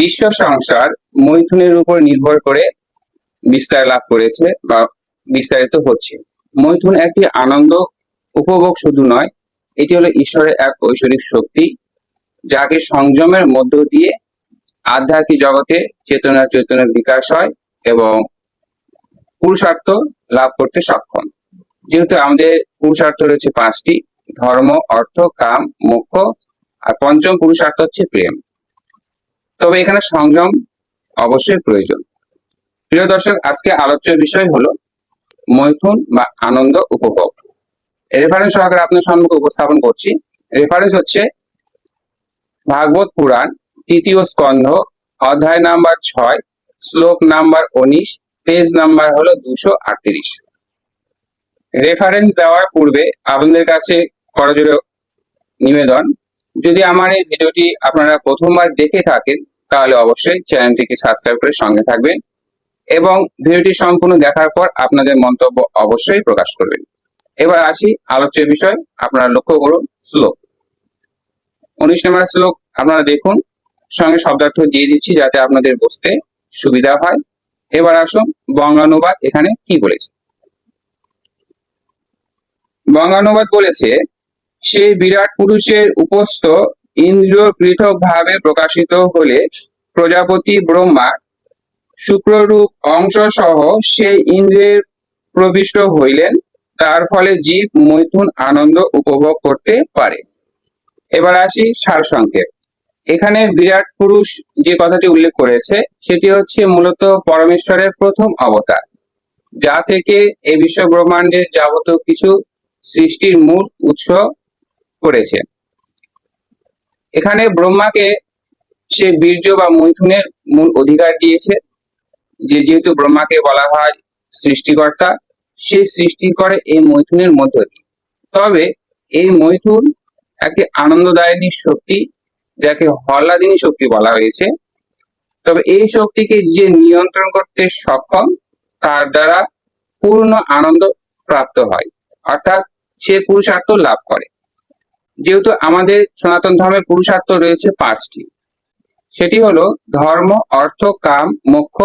বিশ্ব সংসার মৈথুনের উপর নির্ভর করে বিস্তার লাভ করেছে বা বিস্তারিত হচ্ছে। মৈথুন একটি আনন্দ উপভোগ শুধু নয়, এটি হলো ঈশ্বরের এক ঐশ্বরিক শক্তি, যাকে সংযমের মধ্য দিয়ে আধ্যাত্মিক জগতে চেতনা চৈতন্যের বিকাশ হয় এবং পুরুষার্থ লাভ করতে সক্ষম। যেহেতু আমাদের পুরুষার্থ রয়েছে পাঁচটি, ধর্ম, অর্থ, কাম, মোক্ষ, আর পঞ্চম পুরুষার্থ হচ্ছে প্রেম। তবে এখানে সংযম অবশ্যই প্রয়োজন। প্রিয় দর্শক, আজকে আলোচ্য বিষয় হলো মৈথুন বা আনন্দ উপভোগ। রেফারেন্স সহকারে আপনার সম্মুখে উপস্থাপন করছি। রেফারেন্স হচ্ছে ভাগবত পুরাণ, তৃতীয় স্কন্ধ, অধ্যায় নাম্বার ছয়, শ্লোক নাম্বার উনিশ পেজ নাম্বার হলো দুশো আটত্রিশ। রেফারেন্স দেওয়ার পূর্বে আপনাদের কাছে করজোরে নিবেদন। যদি আমার এই ভিডিওটি আপনারা প্রথমবার দেখে থাকেন তাহলে অবশ্যই চ্যানেলটিকে সাবস্ক্রাইব করে সঙ্গে থাকবেন এবং ভিডিওটি সম্পূর্ণ দেখার পর আপনাদের মন্তব্য অবশ্যই প্রকাশ করবেন। এবার আসি আলোচ্য বিষয়, আপনারা লক্ষ্য করুন শ্লোক। উনিশ নম্বর শ্লোক, আপনারা দেখুন, সঙ্গে শব্দার্থ দিয়ে দিচ্ছি যাতে আপনাদের বুঝতে সুবিধা হয়। এবার আসুন বঙ্গানুবাদ এখানে কি বলেছে? বঙ্গানুবাদ বলেছে সেই বিরাট পুরুষের উপস্থ ইন্দ্রিয় পৃথক ভাবে প্রকাশিত হলে প্রজাপতি ব্রহ্মা শুক্ররূপ অংশ সহ সেই ইন্দ্রিয়ের প্রবিষ্ট হইলেন। তার ফলে জীব মৈথুন আনন্দ উপভোগ করতে পারে। এবার আসি সারসংক্ষেপ। এখানে বিরাট পুরুষ যে কথাটি উল্লেখ করেছে, সেটি হচ্ছে মূলত পরমেশ্বরের প্রথম অবতার, যা থেকে এই বিশ্ব ব্রহ্মাণ্ডের যাবতীয় কিছু সৃষ্টির মূল উৎস করেছে। এখানে ব্রহ্মাকে সে বীর্য বা মৈথুনের মূল অধিকার দিয়েছে। যে যেহেতু ব্রহ্মাকে বলা হয় সৃষ্টিকর্তা, সে সৃষ্টি করে এই মৈথুনের মধ্য দিয়ে। তবে এই মৈথুন একটি আনন্দদায়িনী শক্তি, যাকে হল্লাদিনী শক্তি বলা হয়েছে। তবে এই শক্তিকে যে নিয়ন্ত্রণ করতে সক্ষম, তার দ্বারা পূর্ণ আনন্দ প্রাপ্ত হয়। অর্থাৎ সে পুরুষার্থ লাভ করে। যেহেতু আমাদের সনাতন ধর্মের পুরুষার্থ রয়েছে পাঁচটি। সেটি হলো ধর্ম, অর্থ, কাম, মোক্ষ।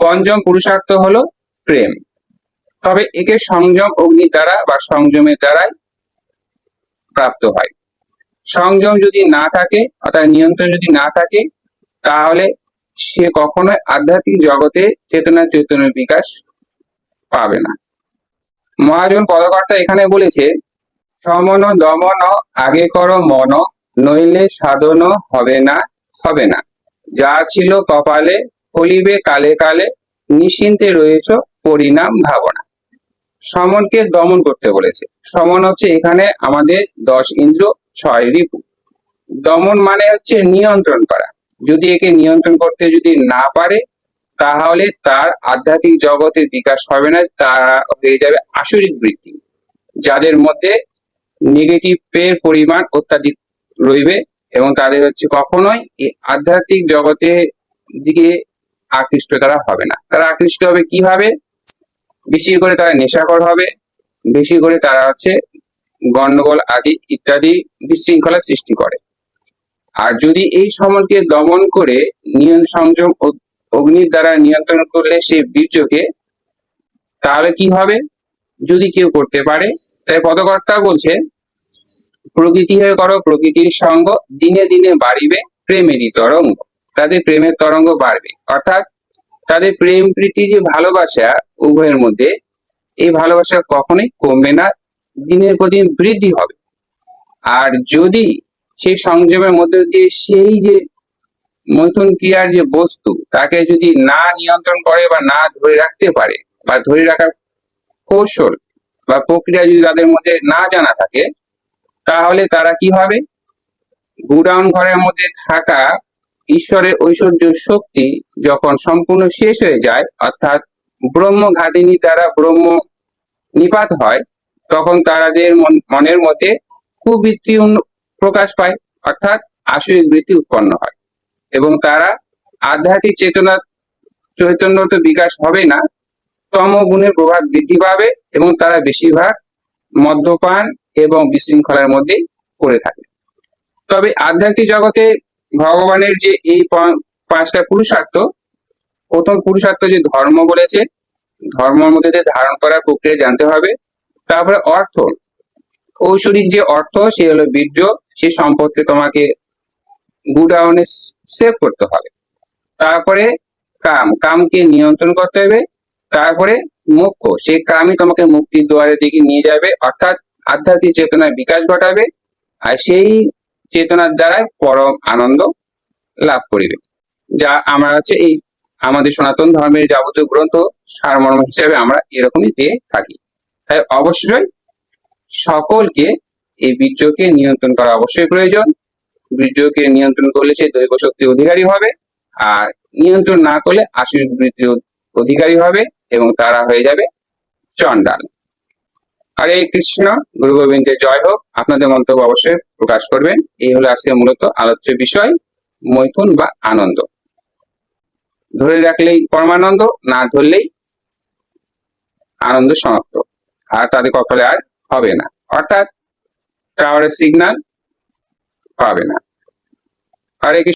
পঞ্চম পুরুষার্থ হলো প্রেম। তবে একে সংযম অগ্নি দ্বারা বা সংযমের দ্বারাই প্রাপ্ত হয়। সংযম যদি না থাকে, অর্থাৎ নিয়ন্ত্রণ যদি না থাকে, তাহলে সে কখনোই আধ্যাত্মিক জগতে চেতনা চৈতন্যের বিকাশ পাবে না। মহাজন পদকর্তা এখানে বলেছে সমন দমন আগে কর মন, নইলে সাধন হবে না হবে না। যা ছিল কপালে, ফলিবে কালে কালে, নিশ্চিন্তে রয়েছ পরিণাম ভাবনা। সমনকে দমন করতে বলেছে। সমন হচ্ছে এখানে আমাদের দশ ইন্দ্র, ছয় রিপু। দমন মানে হচ্ছে নিয়ন্ত্রণ করা। যদি একে নিয়ন্ত্রণ করতে যদি না পারে, তাহলে তার আধ্যাত্মিক জগতের বিকাশ হবে না তারা হয়ে যাবে আসরিক বৃত্তি। যাদের মধ্যে নেগেটিভের পরিমাণ অত্যাধিক রইবে এবং তাদের হচ্ছে কখনোই আধ্যাত্মিক জগতের দিকে আকৃষ্ট তারা হবে না। তারা আকৃষ্ট হবে কীভাবে? বেশি করে তারা নেশাকর হবে, বেশি করে তারা হচ্ছে গন্ডগোল আদি ইত্যাদি বিশৃঙ্খলা সৃষ্টি করে। আর যদি এই সমলকে দমন করে নিয়ন সংযম অগ্নির দ্বারা নিয়ন্ত্রণ করলে সেই বীর্যকে, তাহলে কি হবে? যদি কেউ করতে পারে তাই পদকর্তা বলছে, প্রকৃতি হয়ে করো প্রকৃতির সঙ্গ, দিনে দিনে বাড়িবে প্রেমেরই তরঙ্গ। তাদের প্রেমের তরঙ্গ বাড়বে। অর্থাৎ তাদের প্রেম প্রীতি যে ভালোবাসা উভয়ের মধ্যে, এই ভালোবাসা কখনোই কমবে না, দিনের পর দিন বৃদ্ধি হবে। আর যদি সেই সংযমের মধ্যে দিয়ে সেই যে মৈথুন ক্রিয়ার যে বস্তু, তাকে যদি না নিয়ন্ত্রণ করে বা না ধরে রাখতে পারে, বা ধরে রাখার কৌশল বা প্রক্রিয়া যদি তাদের মধ্যে না জানা থাকে, তাহলে তারা কি হবে? গুডাউন ঘরের মধ্যে থাকা ঈশ্বরের ঐশ্বর্য শক্তি যখন সম্পূর্ণ শেষ হয়ে যায়, অর্থাৎ ব্রহ্ম ঘাতিনী দ্বারা ব্রহ্ম নিপাত হয়, তখন মন- মনের মধ্যে কুবৃত্তি প্রকাশ পায়, অর্থাৎ আসরিক বৃত্তি উৎপন্ন হয়। এবং তারা আধ্যাত্মিক চেতনা চৈতন্য তো বিকাশ হবে না তম গুণের প্রভাব বৃদ্ধি পাবে এবং তারা বেশিরভাগ মদ্যপান এবং বিশৃঙ্খলার মধ্যেই পড়ে থাকে। তবে আধ্যাত্মিক জগতে ভগবানের যে এই পাঁচটা পুরুষার্থ, প্রথম পুরুষার্থ যে ধর্ম বলেছে, ধর্মের মধ্যে ধারণ করার প্রক্রিয়া জানতে হবে। তারপরে অর্থ। ঐশ্বরিক যে অর্থ, সে হলো বীর্য। সে সম্পদকে তোমাকে গুডাউনে সেভ করতে হবে। তারপরে কাম। কামকে নিয়ন্ত্রণ করতে হবে। তারপরে মোক্ষ সেই কামই তোমাকে মুক্তির দুয়ারের দিকে নিয়ে যাবে। অর্থাৎ আধ্যাত্মিক চেতনার বিকাশ ঘটাবে আর সেই চেতনার দ্বারাই পরম আনন্দ লাভ করিবে। যা আমরা হচ্ছে এই আমাদের সনাতন ধর্মের যাবতীয় গ্রন্থ সারমর্ম হিসেবে আমরা এরকমই পেয়ে থাকি। তাই অবশ্যই সকলকে এই বীর্যকে নিয়ন্ত্রণ করা অবশ্যই প্রয়োজন। বীর্যকে নিয়ন্ত্রণ করলে সে দৈব শক্তির অধিকারী হবে। আর নিয়ন্ত্রণ না করলে আশীর বৃত্তির অধিকারী হবে। এবং তারা হয়ে যাবে চন্ডাল। হরে কৃষ্ণ, গুরু গোবিন্দের জয় হোক। আপনাদের মন্তব্য অবশ্যই প্রকাশ করবেন। এই হলো আজকে মূলত আলোচ্য বিষয়, মৈথুন বা আনন্দ। ধরে রাখলেই পরমানন্দ, না ধরলেই আনন্দ সমাপ্ত। আর তাদের কপালে আর হবে না। অর্থাৎ টাওয়ারের সিগন্যাল পাবে না। হরে কৃষ্ণ।